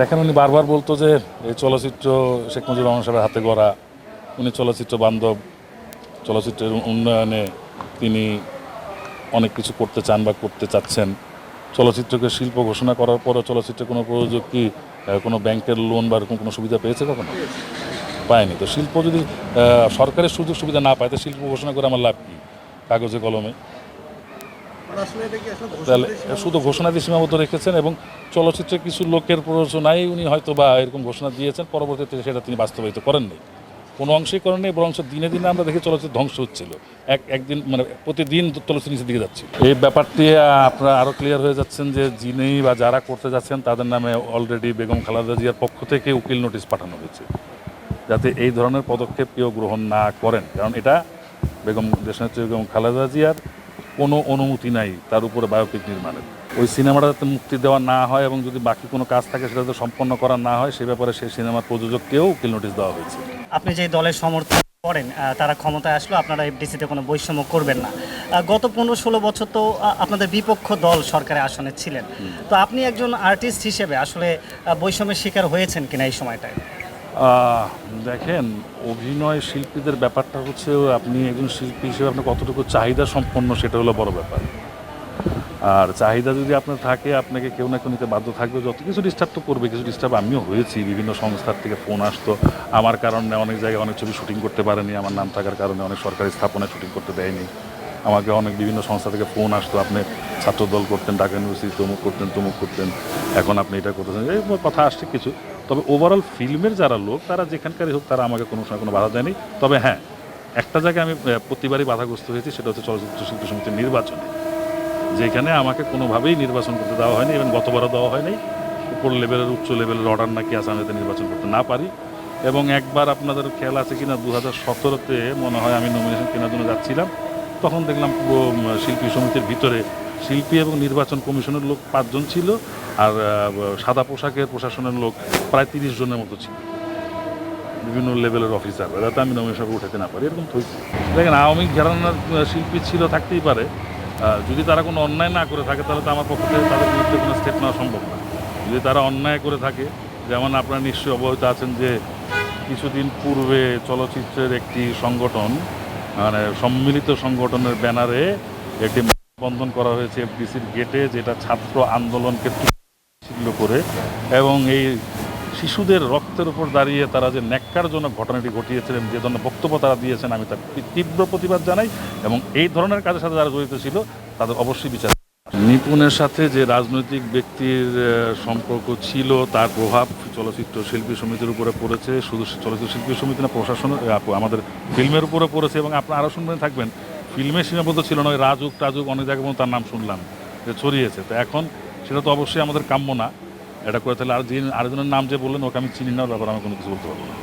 দেখেন উনি বারবার বলতো যে এই চলচ্চিত্র শেখ মুজিবুর রহমান সাহেবের হাতে গড়া। উনি চলচ্চিত্র বান্ধব, চলচ্চিত্রের উন্নয়নে তিনি অনেক কিছু করতে চান বা করতে চাচ্ছেন। চলচ্চিত্রকে শিল্প ঘোষণা করার পরও চলচ্চিত্রে কোনো প্রযোজক কি কোনো ব্যাংকের লোন বা এরকম কোনো সুবিধা পেয়েছে কখনো? পায়নি। তো শিল্প যদি সরকারের সুযোগ সুবিধা না পায়, তো শিল্প ঘোষণা করে আমার লাভ কী? কাগজে কলমে মানে আসলে এটা কি আসলে ঘোষণা তাহলে শুধু ঘোষণা দিয়ে সীমাবদ্ধ রেখেছেন এবং চলচ্চিত্রে কিছু লোকের প্ররোচনায় উনি হয়তো বা এরকম ঘোষণা দিয়েছেন পরবর্তীতে সেটা তিনি বাস্তবায়িত করেননি। কোনো অংশেই করেননি বরং দিনে দিনে আমরা দেখি চলচ্চিত্র ধ্বংস হচ্ছিল। এক একদিন মানে প্রতিদিন চলচ্চিত্র নিচের দিকে যাচ্ছে এই ব্যাপারটি আপনারা আরও ক্লিয়ার হয়ে যাচ্ছেন যে যিনি বা যারা করতে যাচ্ছেন তাদের নামে অলরেডি বেগম খালেদা জিয়ার পক্ষ থেকে উকিল নোটিশ পাঠানো হয়েছে। যাতে এই ধরনের পদক্ষেপ কেউ গ্রহণ না করেন। কারণ এটা বেগম দেশনেত্রী বেগম খালেদা জিয়ার কোনো অনুমতি নাই তার উপরে বায়োপিক নির্মাণের। ওই সিনেমাটা যাতে মুক্তি দেওয়া না হয় এবং যদি বাকি কোনো কাজ থাকে সেটা যাতে সম্পন্ন করা না হয় সে ব্যাপারে সেই সিনেমার প্রযোজককেও উকিল নোটিশ দেওয়া হয়েছে। আপনি যে দলের সমর্থন করেন তারা ক্ষমতায় আসলো আপনারা এফডিসিতে কোনো বৈষম্য করবেন না। গত পনেরো ষোলো বছর তো আপনাদের বিপক্ষ দল সরকারের আসনে ছিলেন। তো আপনি একজন আর্টিস্ট হিসেবে আসলে বৈষম্যের শিকার হয়েছেন কিনা এই সময়টায়? দেখেন, অভিনয় শিল্পীদের ব্যাপারটা হচ্ছে, আপনি একজন শিল্পী হিসেবে আপনার কতটুকু চাহিদা সম্পন্ন সেটা হলো বড় ব্যাপার। আর চাহিদা যদি আপনার থাকে, আপনাকে কেউ না কেউ নিতে বাধ্য থাকবে। যত কিছু ডিস্টার্ব তো করবে, কিছু ডিস্টার্ব আমিও হয়েছি। বিভিন্ন সংস্থার থেকে ফোন আসতো। আমার কারণে অনেক জায়গায় অনেক ছবি শুটিং করতে পারেনি। আমার নাম থাকার কারণে অনেক সরকারি স্থাপনায় শুটিং করতে দেয়নি। আমাকে অনেক বিভিন্ন সংস্থা থেকে ফোন আসতো। আপনি ছাত্রদল করতেন, ঢাকা ইউনিভার্সিটি তমুক করতেন তমুক করতেন। এখন আপনি এটা করতেছেন। এই কথা আসছে কিছু। তবে ওভারঅল ফিল্মের যারা লোক, তারা যেখানকারই হোক, তারা আমাকে কোনো সময় কোনো বাধা দেয়নি। তবে হ্যাঁ একটা জায়গায় আমি প্রতিবারই বাধাগ্রস্ত হয়েছি, সেটা হচ্ছে চলচ্চিত্র শিল্পী সমিতির নির্বাচনে। যেখানে আমাকে কোনোভাবেই নির্বাচন করতে দেওয়া হয়নি এবং গতবারও দেওয়া হয়নি। উপর লেভেলের, উচ্চ লেভেলের অর্ডার নাকি আছে, আমি নির্বাচন করতে না পারি। এবং একবার আপনাদের খেয়াল আছে কিনা দু হাজার সতেরোতে মনে হয় আমি নমিনেশন কেনার জন্য যাচ্ছিলাম। তখন দেখলাম পুরো শিল্পী সমিতির ভিতরে শিল্পী এবং নির্বাচন কমিশনের লোক পাঁচজন ছিল আর সাদা পোশাকের প্রশাসনের লোক প্রায় তিরিশ জনের মতো ছিল। বিভিন্ন লেভেলের অফিসার যাতে আমি নমিনেশন উঠাতে না পারি, এরকম দেখেন, আওয়ামী ঘরানার শিল্পী ছিল, থাকতেই পারে। যদি তারা কোনো অন্যায় না করে থাকে, তাহলে তো আমার পক্ষ তাদের বিরুদ্ধে কোনো স্টেপ নেওয়া সম্ভব না। যদি তারা অন্যায় করে থাকে, যেমন আপনারা নিশ্চয়ই অবহিত আছেন যে, কিছুদিন পূর্বে চলচ্চিত্রের একটি সংগঠন মানে সম্মিলিত সংগঠনের ব্যানারে একটি বন্ধন করা হয়েছে এফডিসির গেটে, যেটা ছাত্র আন্দোলনকে ছিল করে, এবং এই শিশুদের রক্তের উপর দাঁড়িয়ে তারা যে ন্যাক্কারজনক ঘটনাটি ঘটিয়েছিলেন, যে ধরনের বক্তব্য তারা দিয়েছেন, আমি তার তীব্র প্রতিবাদ জানাই, এবং এই ধরনের কাজের সাথে যারা জড়িত ছিল, তাদের অবশ্যই বিচার নিপুণের সাথে যে রাজনৈতিক ব্যক্তির সম্পর্ক ছিল, তার প্রভাব চলচ্চিত্র শিল্পী সমিতির উপরে পড়েছে, শুধু চলচ্চিত্র শিল্পী সমিতি না, প্রশাসন আমাদের ফিল্মের উপরে পড়েছে, এবং আপনারা আরও শুনবেন, থাকবেন। ফিল্মে সীমাবদ্ধ ছিল না, ওই রাজুক টাজুক অনেক জায়গায় তার নাম শুনলাম, যে ছড়িয়েছে। তো এখন সেটা তো অবশ্যই আমাদের কাম্য না। এটা করে তাহলে আর যিনি আরেকজনের নাম যে বললেন, ওকে আমি চিনি না ব্যাপারে আমি কোনো কিছু বলতে পারব না।